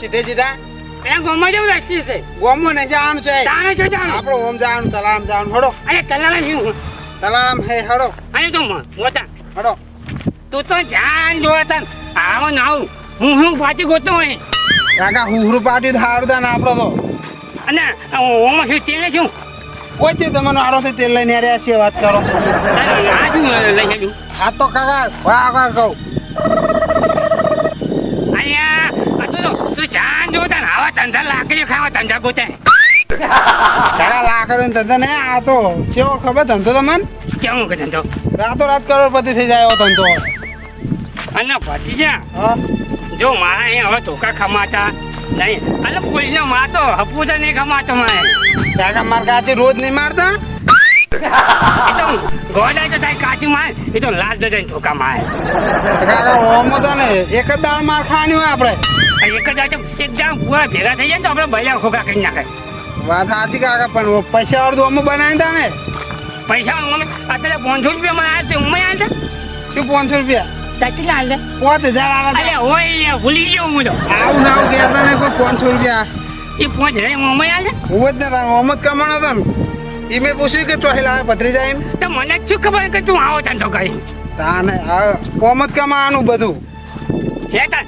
સીધે સીધા? એ ગોમાં જેવું રાખી છે. ગોમો ને જવાનું છે. તાણે જો જાણું આપણો ઓમ જવાનું તલારામ જવાનું. હડો. અરે કલાલા નહીં તલારામ હે હડો. અરે તું મોટા. હડો. તું તો જાણ જોવા તન. આવો ના આવું. હું હું પાછી ગોતો હોય? કાકા હુહરું પાટી હારું તા ના આપણો તો. અને ઓમાં શું તેલે છું કોઈ છે તમને આરોથી તેલ લઈને આવ્યા છે વાત કરો. આ શું લઈ જજો આ તો કાકા વાહ વાહ કહું અહીંયા આ તું તો તું જાણ જોવા તન આવા ધંધા લાકડીઓ ખાવા ધંધા ગોતે. તારા લાકડો ધંધો ને આ તો કેવો ખબર ધંધો તમને? કેવું કે ધંધો? રાતો રાત કરોડપતિ થઈ જાય ધંધો. અને પતી ગયા જો મારા એ હવે ધોકા ખમાતા નહીં. અને મારતો માતો હપુતા નહીં ખમાતો મારે. કાકા માર કાચી રોજ નહીં મારતા? એ તો ગોડા તો તારી કાચી મારે એ તો લાલ ધોકા મારે. કાકા ઓમો તો ને એક જ દાળ માર ખાવાની હોય આપણે. એક જ આટમ એકદમ પૂરા ભેગા થઈ જાય ને તો આપણે ભલે ખોખા કરી નાખે. વાત સાચી કાકા પણ પૈસા વાળું ઓમો બનાવી તા ને. પૈસા મને અત્યારે પાંચસો રૂપિયા આવ્યા તે ઉમય આવ્યા શું પાંચસો રૂપિયા? હતા કેટલા આવ્યા પાંચ હજાર આવે અરે હોય ભૂલી ગયો હું તો. આવું ના આવું કહેતા ને કોઈ પાંચસો રૂપિયા. એ પાંચ હજાર ઉમય આવ્યા હું જ ને તારો ઓમ જ કમાણો હતો ને. એ મેં પૂછ્યું કે ચોહી લાવે પથરી જાય એમ? તો મને જ શું ખબર કે તું આવો ધંધો કરી તાને આ જ કમાવાનું બધું. હે તાર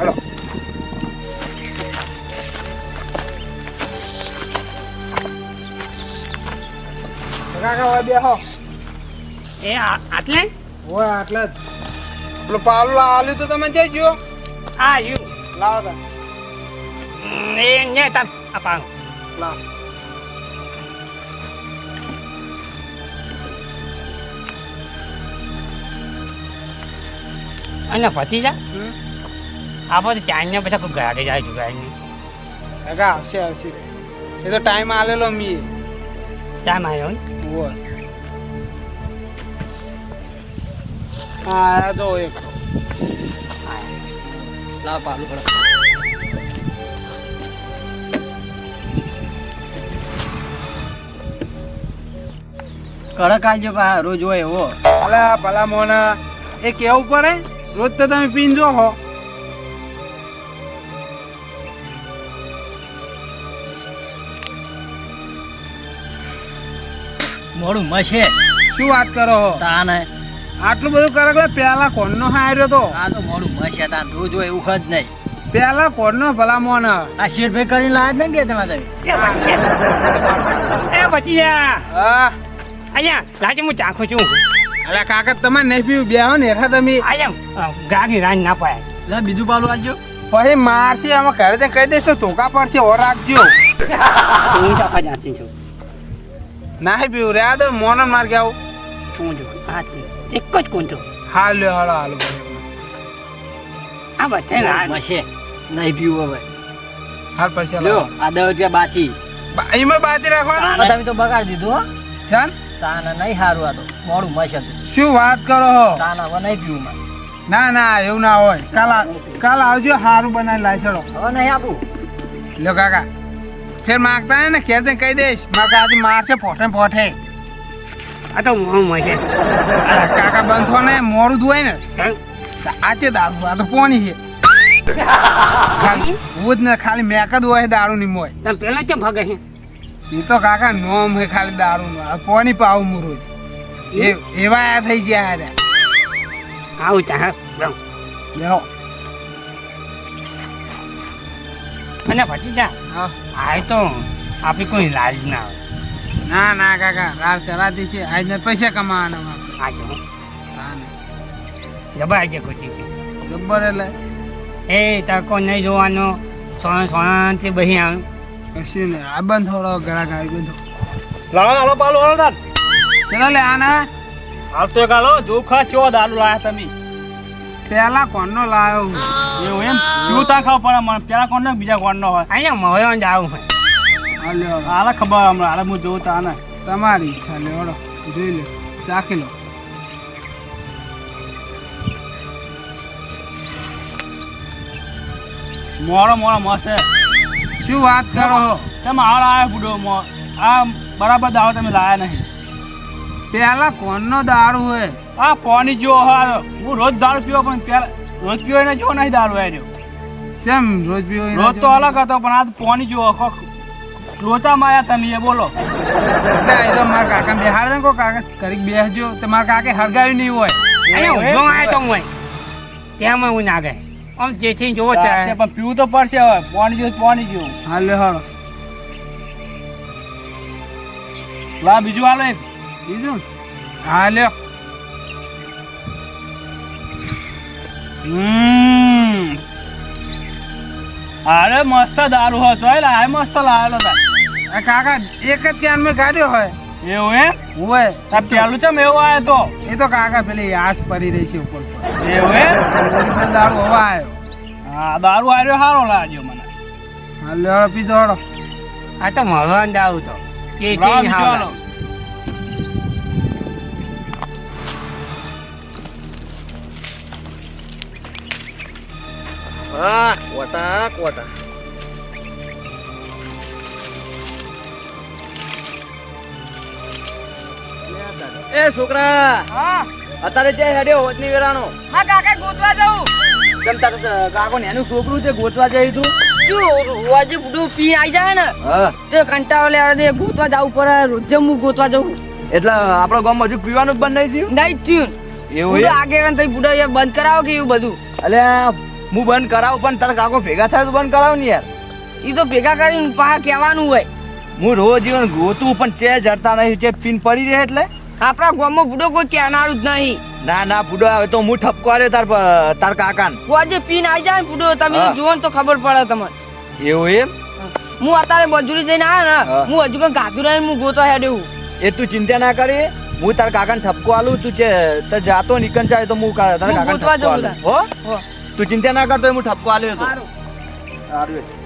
હલો. કાકા હવે બેહો. એ આ- આટલે? હોય આટલે જ. પેલું પાલું આલ્યું તો તમે જઈ ગયો? આ યુ લાવો તા. એ ને તાર આ પાડો લાવો. અને પતી જા. હમ? આપણે ચાઈને પછી કોઈ ઘરે જાય જુગાડની કાકા આવશે આવશે. એ તો ટાઈમ આલેલો મી ચા માર્યો ને? હોય. હા તો એક. લાવ પાલું પડો. કડક આવજો પા, રોજ હોય એવો. અલા ભલા મોના એ કેવું પડે? રોજ તો તમે પીન જો હો મોડું મશે શું વાત કરો હો? તાને આટલું બધું કરે એટલે પેલા કોણનો હાર્યો તો? આ તો મોડું મશે તાન તું હોય એવું જ નહીં. પેલા કોણનો ભલા મોન આ શેરભાઈ કરીને લાયા જ ને બે તમે તમે. એ જા હા. અહીંયા લાજે હું ચાખું છું. અલા કાકા તમે નહીં પીવું બે હો ને એખા તમે. અહીંયા ગાડી રાન ના પાય લે બીજું પાલું આલજો. પછી મારશે આમાં ઘરે કહી દઈશું ધોકા પડશે ઓર રાખજો. હું ચાખા જાતી છું. નહીં પીવું રે દો મોન માર કે આવું. ચૂંજો આ છે. એક જ છું હાલ લ્યો હાલો હાલો આ ને ના મશે નહીં પીવું હવે. હાલ પછી લ્યો આ દસ રૂપિયા બાચી. બા- એમાં બાચી રાખવાનું? તમે તો બગાડી દીધું હો. ચાલ તાને નહીં સારું આ તો. મોડું મશે તું શું વાત કરો હો? તાના હવે નહીં પીવું માં ના ના એવું ના હોય. કાલ આ- કાલ આવજો હારું બનાવી લાવી ચડો હવે નહીં આપું. લ્યો કાકા. ફેર માગતા ને ઘેર જઈને કહી દઈશ. મારે આજે મારશે ફોઠે ફોઠે આ તો મોં મળે અલા, કાકા બંધ થો ને મોડું ધોવાય ને. આ છે દારૂ આ તો પોણી છે. હું. જ ને ખાલી મેક જ હોય દારૂ ની મોય. તમે પેલા કેમ ભાગે છે? એ તો કાકા નોમ હે ખાલી દારૂ નું આ પાવું હું રોજ એવા થઈ ગયા આવું ચા લેવો અને પછી જા હા. આ તો આપી કોઈ લાજ ના આવે ના ના કાકા રાત કરાતી છે. આજ ને પૈસા કમાવાના આજે જબર આજે ખોટી છે. જબ્બર એટલે? એ તકો નહીં જોવાનો. સોના સોનાથી બહી આવે કશી ને આ બંધ થોડો ઘરા આવી ગયો લાવો હાલો પાલો હાલો તાર ચલો લે આના. હાલ તો એક હાલો જોખા ચો દારૂ લાયા તમે. પેલા કોણનો લાવ્યો હું? એવું એમ? શું તા ખાવ પડે મને? પેલા કોણ બીજા કોણ નો હોય અહીંયા મળવા જ આવું હોય હાલે ખબર હમણાં. હાલે હું જોઉં તાને. તમારી ઈચ્છા લેવડો જોઈ લે ચાખી લો. મોડો મોડો મસ્ત શું વાત કરો છો તમે હાલ આયા બુડો આ બરાબર દાવ તમે લાયા નહીં. પેલા કોનનો દારૂ હોય? આ કોની જો હા હું રોજ દારૂ પીવો પણ પેલા રોજ પીવો એને જો નહીં દારૂ આવ્યો કેમ રોજ પીવો રોજ તો અલગ હતો પણ આજ કોની જો આખો લોચામાં આયા તમે એ બોલો. એટલે એ તો મારા કાકાને બેહાડે ને કોઈ કાકા. કરી બેસજો. તો મારા કાકે હળગાવી નહીં હોય. અહીંયા ઊંઘો આય તો હું ત્યાં હું ના ગઈ આમ જેથી જોવો છે ચાલે પણ પીવું તો પડશે હવે. પોણી જેવું પોણી જેવું હાલ લે હાલો. લા બીજું હાલો એક. બીજું? હા લ્યો. અરે મસ્ત દારૂ હતો મસ્ત લાવેલો તા કાકા એક જ ક્યાન મેં કાઢ્યો હોય. એવું એમ? હોય. આ પેલું ચમ એવો આવ્યો તો? એ તો કાકા પેલી આસ પડી રહી છે ઉપર એવું એમ? દારૂ હવા આવ્યો હા દારૂ આવ્યો સારો લાગ્યો મને. હાલ પીધો આ તો મળવાનું દાવું તો. છે હાલો. હા કોટા કોટા એ છોકરા હા. અત્યારે જે હેડ્યો હોતની વેરાનો હા કાકા ગોતવા જાઉં. કેમ તાર કાકો ને એનું છોકરું છે ગોતવા જાય તું? શું રોજે બુડો પી આવી જાય ને? હા. તે કંટાળો લેવા દે ગોતવા જાવ પડે રોજે હું ગોતવા જાઉં. એટલે આપણો ગામમાં હજુ પીવાનું બંધ નહીં થયું? નહીં થયું. એવું? આગળ થઈ બુડો એ બંધ કરાવો કે એવું બધું? અલ્યા હું બંધ કરાવું પણ તારા કાકો ભેગા થાય તો બંધ કરાવ ને યાર. એ તો ભેગા કરીને પાછા કહેવાનું હોય. હું રોજ જીવન ગોતું પણ ચે જડતા નહીં ચે પીન પડી રહે એટલે? આપણા ગામમાં બુડો કોઈ કહેનારું જ નહીં. ના ના બુડો આવે તો હું ઠપકો આવે તાર તાર કાકાને. આજે પીન આવી જાય બુડો તમે. જુઓ તો ખબર પડે તમને. એવું એમ? હું અત્યારે મજૂરી જઈને આવ્યો ને હું. હજુ કઈ ગાધું રહીને હું ગોતો હેડ્યો. એ તું ચિંતા ના કરી. હું તાર કાકાને ઠપકો આલું તું છે જાતો નીકળ જાય તો હું તારા કાકા ગોતવા જવું હો. હો. તું ચિંતા ના કરતો હું ઠપકો આલ્યો તો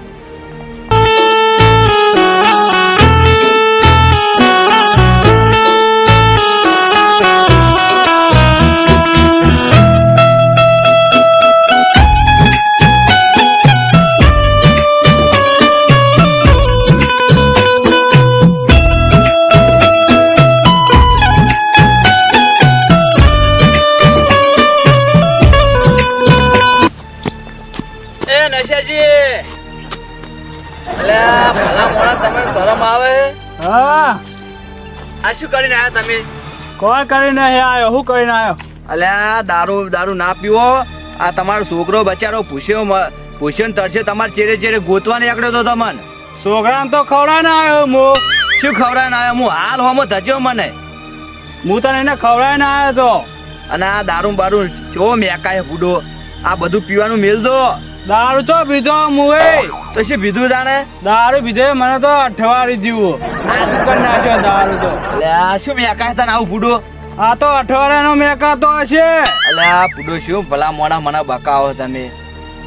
ભલા મોણા તમને શરમ આવે? હા. આ શું કરીને આયા તમે? કોણ કરીને આયો હું કરીને આયો અલ્યા દારૂ દારૂ ના પીવો. આ તમારો છોકરો બચારો પૂછ્યો મ- પૂછ્યો તરશે તમારે ચેરે ચેરે ગોતવા નીકળ્યો તો તમને. છોકરાને તો ખવડાવીને આવ્યો હું. શું ખવડાવીને આવ્યો? હું હાલ હોમો ધજ્યો મને. હું તને એને ખવડાવીને આવ્યો તો. અને આ દારૂ બારૂ જો મેકાય બુડો આ બધું પીવાનું મેલ દો. દારૂ ચો પીધો મુએ તો શું પીધું જાણે? દારૂ પીધે મને તો અઠવાડી જીવું. કરી નાખ્યો દારૂ તો. અલ્યા શું મેકાય તને આવું બુડો આ તો અઠવાડિયાનો મેકાતો હશે. એટલે આ પૂડું શું? ભલા મોડા મને બકાવો તમે.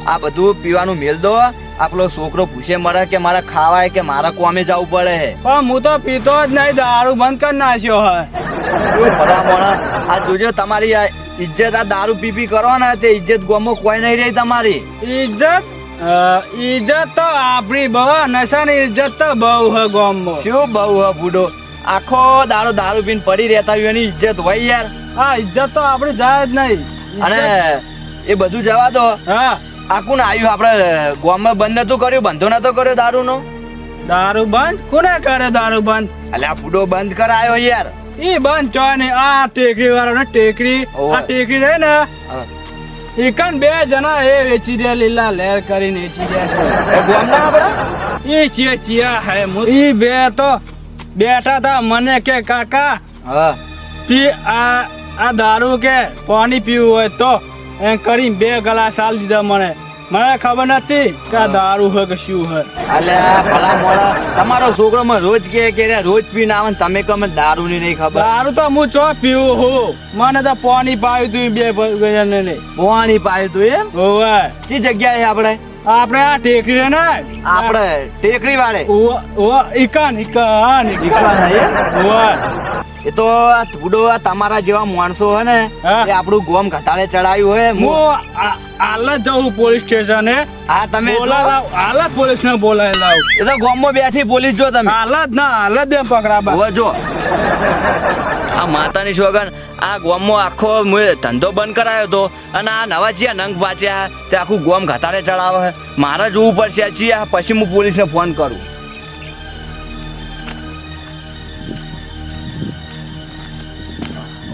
આ બધું પીવાનું મેલ દો. આપણો છોકરો પૂછે મરે કે મારે ખાવાય કે મારે કોમે જવું પડે પણ હું તો પીતો જ નહીં દારૂ બંધ કરી નાખ્યો હે ભલા મોણા આ જોજો તમારી ઇજ્જત આ દારૂ પી પી કરો ને તે ઇજ્જત ગોમો કોઈ નહીં રહી તમારી. ઇજ્જત? ઇજ્જત તો આપણી બહુ નશાની ઇજ્જત તો બહુ હે ગોમો. શું બહુ હ બુડો આખો દારૂ દારૂ પીને પડી રહેતા હોય એની ઇજ્જત હોય યાર. હા ઇજ્જત તો આપણી જાય જ નહીં. અને એ બધું જવા દો. હા. આ કોણ આવ્યું? આપણે ગોમમાં બંધ નતું કર્યું? બંધો નતો કર્યો દારૂનો? દારૂ બંધ? કોને કરે દારૂ બંધ? અલ્યા ફૂડો બંધ કરાયો યાર. એ બંધ ચો ને? આ ટેકરી વાળો ને ટેકરી. આ ટેકરી રહે ને એકન બે જણા એ વેચી દે લીલા લહેર કરીને વેચી દે એ ગોમના આપણા છે ઈ ચિયા ચિયા હે ઈ બે તો બેઠા તા મને કે કાકા હા. પી આ આ દારૂ કે પાણી પીવું હોય તો એમ કરીને બે ગ્લાસ આલ દીધા મને. મને ખબર નથી કે દારૂ હોય કે શું અલ્યા ભલા મોડા તમારો છોકરો મને રોજ કે કે રોજ રોજ પીને આવે તમે કહો મને દારૂ ની નહીં ખબર. દારૂ તો હું ચો પીવું હું? મને તો પાણી પાયું તું બે ને. પાણી પાયું તું એમ? ઓવે કઈ જગ્યાએ આપણે? આપણે આ ટેકરી ને? આપણે ટેકરી વાળે. ઓવે, ઓવે, ઈકન ઈકન ઈકન. હે એ? તો આ ધૂડો તમારા જેવા માણસો હોય ને એ આપણું ગોમ ઘટાડે ચડાયું હોય હું હું આ- હાલ જ જાઉં પોલીસ સ્ટેશને. હા તમે જ. પોલીસ ને બોલાય લાવ. એ તો ગોમમાં બેઠી પોલીસ જો તમે. હાલ જ ના હાલ જ બે પકડાબા જો. આ માતાની સોગન આ ગોમમાં આખો ધંધો બંધ કરાયો હતો અને આ નવા જે નંગ વાંચ્યા તે આખું ગોમ ઘટાડે ચડાવે મારે જોવું પડશે છીએ પછી હું પોલીસને ફોન કરું.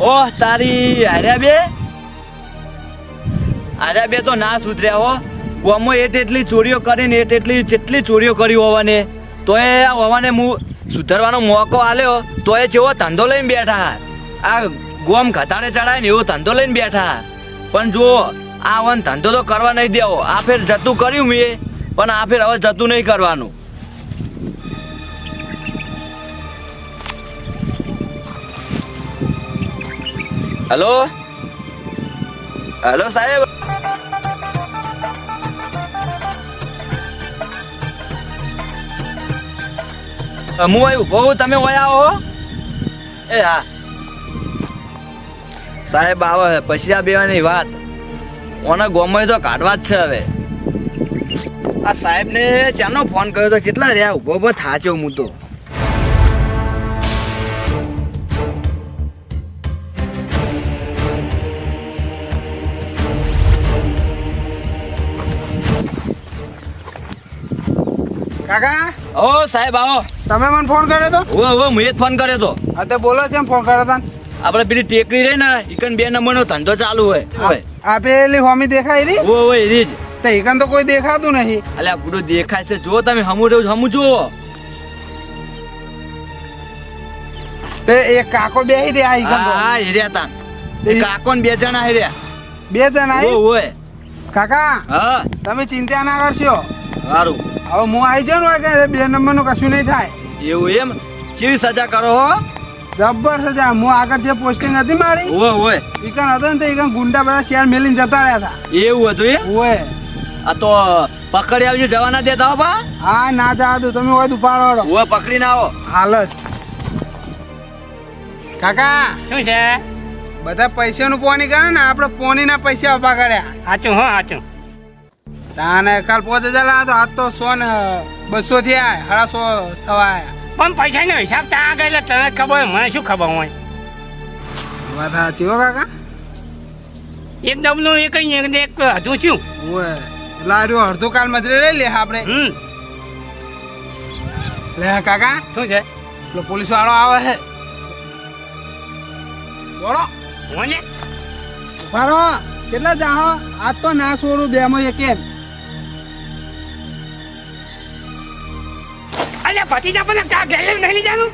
ઓહ, તારી આર્યા બે? આર્યા બે તો ના સુધર્યા હો. ગોમમાં એટ એટલી ચોરીઓ કરીને એટ એટલી જેટલી ચોરીઓ કરી હોવાને, તોય આ હોવાને હું સુધારવાનો મોકો આલ્યો તો એ જેવો ધંધો લઈને બેઠા આ ગોમ ઘટાડે ચડાય ને એવો ધંધો લઈને બેઠા. પણ જો આ વન ધંધો તો કરવા નહીં દેવો આ ફેર જતું કર્યું મેં. પણ આ ફેર હવે જતું નહીં કરવાનું. હલો? હલો સાહેબ? હું આવ્યું બહુ તમે ઓયા હો? એ હા. સાહેબ આવે છે પછી આ બેવાની વાત. ઓને ગોમય તો કાઢવા જ છે હવે. આ સાહેબને ચાનો ફોન કર્યો તો કેટલા રહ્યા? ઊભો ઊભો થાચો હું તો. કાકા? ઓ સાહેબ આવો. તમે મને ફોન કર્યો તો? ઓ હું જ ફોન કર્યો તો. હા તો બોલો છે ફોન કર્યો હતા આપણે પેલી ટેકરી રહી ને ઇકન બે નંબરનો ધંધો ચાલુ હોય. આ પેલી હોમી દેખાય રહી ઓ હોય રીજ તો ઇકન તો કોઈ દેખાતું નહીં. અલ્યા પૂરું દેખાય છે. જો તમે હમુ રહ્યું હમુ જુઓ. તે એક કાકો બે હી રહ્યા ઇકન હા હેર્યા તા. એ કાકો ને બે જણા હેર્યા બે જણા ઓ હોય કાકા હા. તમે ચિંતા ના કરશો. સારું હવે હું આવી જાઉં ને કે બે નંબરનું કશું નહીં થાય. એવું એમ? કેવી સજા કરો હો? જબ્બર સજા હું આગળ જે પોસ્ટિંગ હતી મારી ઓય ઓય ઈકન હતો ને તો ઈકન ગુંડા બધા શેર મેલીને જતા રહ્યા હતા. એવું હતું એ ઓય આ તો પકડી આવજો જવા ના દેતા હો બા. હા ના જા દો તમે હોય ઉપાડો ઓય પકડી ના આવો. હાલત કાકા શું છે? બધા પૈસાનું પોની કરે ને આપણે પોનીના પૈસા ઊભા કર્યા. સાચું હો સાચું તાને કાલ પોતે હજાર લાવ્યા તો આજ તો સો ને બસો થયા સાડા સો થવા પણ પૈસાનો હિસાબ ત્યાં ગયેલા તને ખબર હોય મને શું ખબર હોય? વાત સાચી હો કાકા. એક ડબલું એક ને એક હજુ શું? ઓય લાર્યો અડધો કાલ મજરે લઈ લે આપણે. હમ. લે કાકા. શું છે? પેલો પોલીસ વાળો આવે છે. બોલો. મને? ઊભા રહો. કેટલા જાહો? આજ તો ના સોરું બે માં એક અલ્યા ભતીજા પણ કા ઘેર નહીં લઈ જવાનું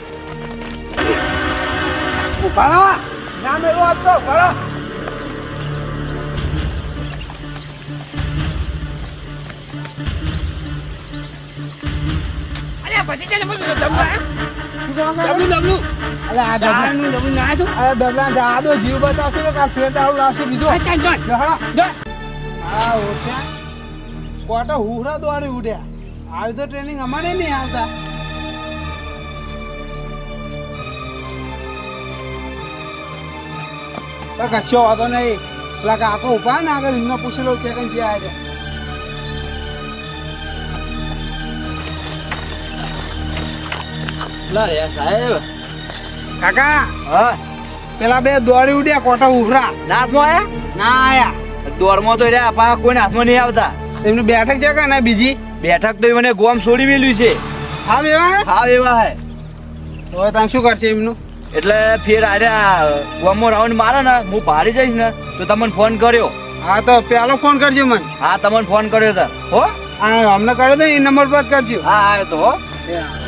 ઊભા રહો ના મેળવો આજ તો ઊભા ભતીજાને કરો કાકા? ડબલું ડબલું અલે આ દાળનું ડબલું ના હતું અરે ડબલા જા દો જીવ બતાવશે તો કા ફેર દારૂ લાવશે બીજો? ચાલ હળો. ચાલ આ ઓછા. કોટા હુહરા દોડી ઉડ્યા. આવી તો ટ્રેનિંગ અમારે નહીં આવતા. તો કશો વાંધો નહીં. પેલા કાકો ઊભા ને આગળ એમને પૂછેલો છે કઈ જ્યાં છે. લા સાહેબ. કાકા હા. પેલા બે દોડી ઉડ્યા કોટા ઉભરા. નાથમાં આયા? ના આયા. દોડમાં તો રહ્યા પા કોઈને હાથમાં નહીં આવતા. એમની બેઠક છે કે ના બીજી? બેઠક તો મને ગોમ છોડી મેલ્યું છે. હા એવા હા? એવા હે. હવે તમે શું કરશે એમનું? એટલે ફેર આર્યા ગોમમાં રાઉન્ડ મારે ને હું ભારી જઈશ ને તો તમને ફોન કર્યો. હા તો પેલો ફોન કરજો મને. હા તમને ફોન કર્યો હતા હો? હા અમને કર્યો તો એ નંબર પર કરજો. હા હા તો હા.